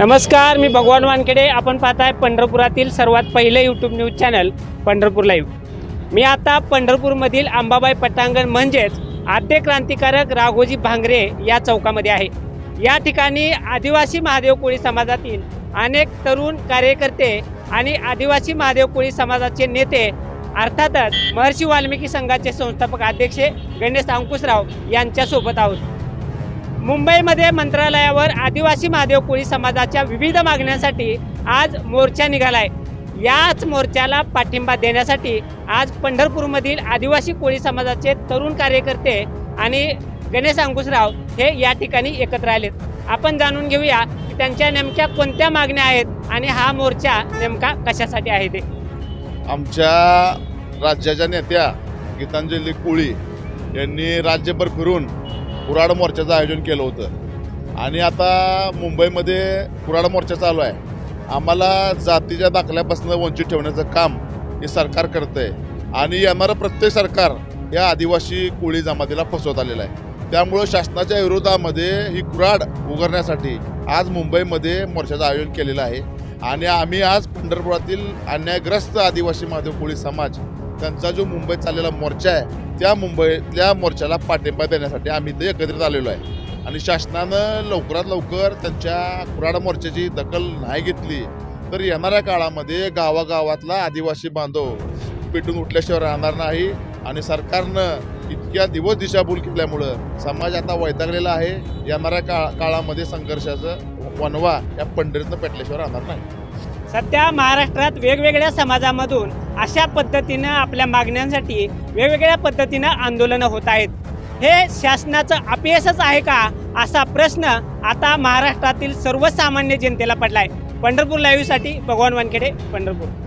नमस्कार मी भगवान वानखेडे. आपण पाहताय पंढरपुरातील सर्वात पहिलं YouTube news channel Pandharpur live मी आता पंढरपूरमधील अंबाबाई पटांगण म्हणजेच आद्य क्रांतिकारक राघोजी भांगरे या चौकामध्ये आहे. या ठिकाणी आदिवासी महादेव कोळी समाजातील अनेक तरुण कार्यकर्ते आणि आदिवासी महादेव कोळी समाजाचे नेते अर्थातच महर्षी वाल्मिकी संघाचे संस्थापक अध्यक्ष गणेश अंकुशराव यांच्यासोबत आहोत. मुंबईमध्ये मंत्रालयावर आदिवासी महादेव कोळी समाजाच्या विविध मागण्यांसाठी आज मोर्चा निघालाय. याच मोर्चाला पाठिंबा देण्यासाठी आज पंढरपूरमधील आदिवासी कोळी समाजाचे तरुण कार्यकर्ते आणि गणेश अंकुशराव हे या ठिकाणी एकत्र आलेत. आपण जाणून घेऊया की त्यांच्या नेमक्या कोणत्या मागण्या आहेत आणि हा मोर्चा नेमका कशासाठी आहे ते. आमच्या राज्याच्या नेत्या गीतांजली कोळी यांनी राज्यभर फिरून कुराड मोर्चाचं आयोजन केलं होतं. आणि आता मुंबईमध्ये कुराड मोर्चा चालू आहे. आम्हाला जातीच्या दाखल्यापासून वंचित ठेवण्याचं काम हे सरकार करतं आहे आणि येणारं प्रत्येक सरकार या आदिवासी कोळी जमातीला फसवत आलेलं आहे. त्यामुळं शासनाच्या विरोधामध्ये ही कुराड उघडण्यासाठी आज मुंबईमध्ये मोर्चाचं आयोजन केलेलं आहे. आणि आम्ही आज पंढरपुरातील अन्यायग्रस्त आदिवासी महादेव कोळी समाज त्यांचा जो मुंबईत चाललेला मोर्चा आहे त्या मुंबईतल्या मोर्चाला पाठिंबा देण्यासाठी आम्ही ते एकत्रित आलेलो आहे. आणि शासनानं लवकरात लवकर त्यांच्या कुराड मोर्चाची दखल नाही घेतली तर येणाऱ्या काळामध्ये गावागावातला आदिवासी बांधव पेटून उठल्याशिवाय राहणार नाही आणि सरकारनं इतक्या दिवस दिशाभूल केल्यामुळं समाज आता वैतागलेला आहे. येणाऱ्या काळ काळामध्ये संघर्षाचं वनवा या पंढरीतनं पेटल्याशिवाय राहणार नाही. सध्या महाराष्ट्रात वेगवेगळ्या समाजामधून अशा पद्धतीनं आपल्या मागण्यांसाठी वेगवेगळ्या पद्धतीनं आंदोलनं होत आहेत. हे शासनाचं अपयशच आहे का असा प्रश्न आता महाराष्ट्रातील सर्वसामान्य जनतेला पडलाय. पंढरपूर लाईव्हसाठी भगवान वानखेडे पंढरपूर.